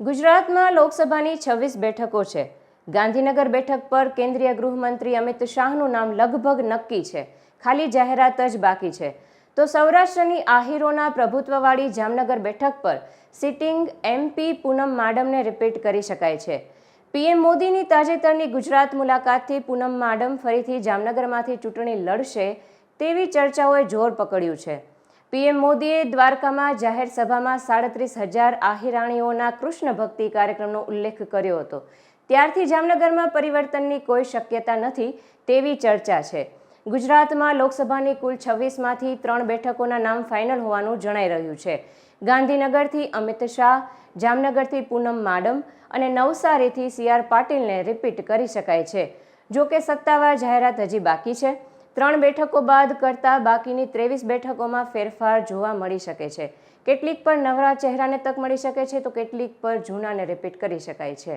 ગુજરાતમાં લોકસભાની છવ્વીસ બેઠકો છે. ગાંધીનગર બેઠક પર કેન્દ્રીય ગૃહમંત્રી અમિત શાહનું નામ લગભગ નક્કી છે. ખાલી જાહેરાત જ બાકી છે. તો સૌરાષ્ટ્રની આહીરોના પ્રભુત્વવાળી જામનગર બેઠક પર સિટિંગ એમપી પૂનમ માડમને રિપીટ કરી શકાય છે. પીએમ મોદીની તાજેતરની ગુજરાત મુલાકાતથી પૂનમ માડમ ફરીથી જામનગરમાંથી ચૂંટણી લડશે તેવી ચર્ચાઓએ જોર પકડ્યું છે. પીએમ મોદીએ દ્વારકામાં જાહેર સભામાં સાડત્રીસ હજાર આહિરાણીઓના કૃષ્ણ ભક્તિ કાર્યક્રમનો ઉલ્લેખ કર્યો હતો. ત્યારથી જામનગરમાં પરિવર્તનની કોઈ શક્યતા નથી તેવી ચર્ચા છે. ગુજરાતમાં લોકસભાની કુલ છવ્વીસમાંથી ત્રણ બેઠકોના નામ ફાઇનલ હોવાનું જણાઈ રહ્યું છે. ગાંધીનગરથી અમિત શાહ, જામનગરથી પૂનમ માડમ અને નવસારીથી સી આર પાટીલને રિપીટ કરી શકાય છે. જો કે સત્તાવાર જાહેરાત હજી બાકી છે. ત્રણ બેઠકો બાદ કરતાં બાકીની ત્રેવીસ બેઠકોમાં ફેરફાર જોવા મળી શકે છે. કેટલીક પર નવરા ચહેરાને તક મળી શકે છે, તો કેટલીક પર જૂનાને રિપીટ કરી શકાય છે.